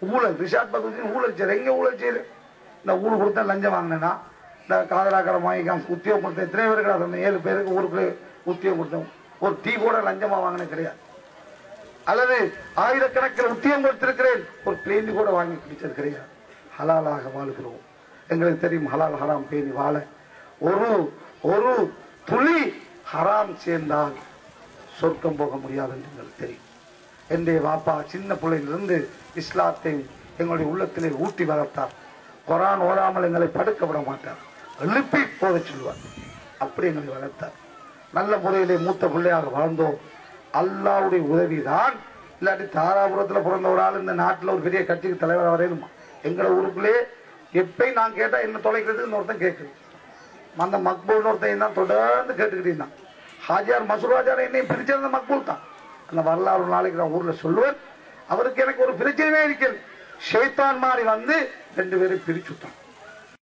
ஊழல் ரிஷாத் பகுதியில் ஊழல் செய்யற எங்க ஊழல் செய்யற? இந்த ஊர் கொடுத்தா லஞ்சம் வாங்கினேன்னா இந்த காதலாக்கரம் வாங்கி உத்தியோகம் கொடுத்த எத்தனை பேருக்கு சொன்ன ஏழு பேருக்கு ஊருக்கு உத்தியோகம் கொடுத்தோம் ஒரு டீ கூட லஞ்சமா வாங்கினது கிடையாது. அல்லது ஆயிரக்கணக்கில் உத்தியம் கொடுத்திருக்கிறேன். ஒரு பிளேன் கூட வாங்கி குடிச்சது கிடையாது. ஹலாலாக வாழுகிறோம். எங்களுக்கு தெரியும் ஹலால் ஹராம் பேணி வாழ. ஒரு ஒரு துளி ஹராம் சேர்ந்தால் சொர்க்கம் போக முடியாது என்று எங்களுக்கு தெரியும். என்னுடைய வாப்பா சின்ன பிள்ளையிலிருந்து இஸ்லாத்தை எங்களுடைய உள்ளத்திலே ஊட்டி வளர்த்தார் கொரான் ஓராமல் எங்களை படுக்க விட மாட்டார் எழுப்பி போக சொல்லுவார் அப்படி எங்களை வளர்த்தார் நல்ல முறையிலே மூத்த பிள்ளையாக வாழ்ந்தோம் அல்லாவுடைய உதவி தான் இல்லாட்டி தாராபுரத்தில் பிறந்த ஒரு ஆள் இந்த நாட்டில் ஒரு பெரிய கட்சிக்கு தலைவராக வரையணுமா எங்களை ஊருக்குள்ளே எப்பயும் நான் கேட்டால் என்ன தொலைக்கிறதுக்கு இன்னொருத்தன் கேட்குது அந்த மக்பூல் ஒருத்தன் தான் தொடர்ந்து கேட்டுக்கிட்டே இருந்தான் ஹாஜியார் மசூராஜார் என்னையும் பிரிச்சது மக்பூல் தான் அந்த வரலாறு ஒரு நாளைக்கு நான் ஊர்ல சொல்லுவேன். அவருக்கு எனக்கு ஒரு பிரச்சனையே இருக்கிறது. ஷைத்தான் மாதிரி வந்து ரெண்டு பேரும் பிரிச்சுட்டான்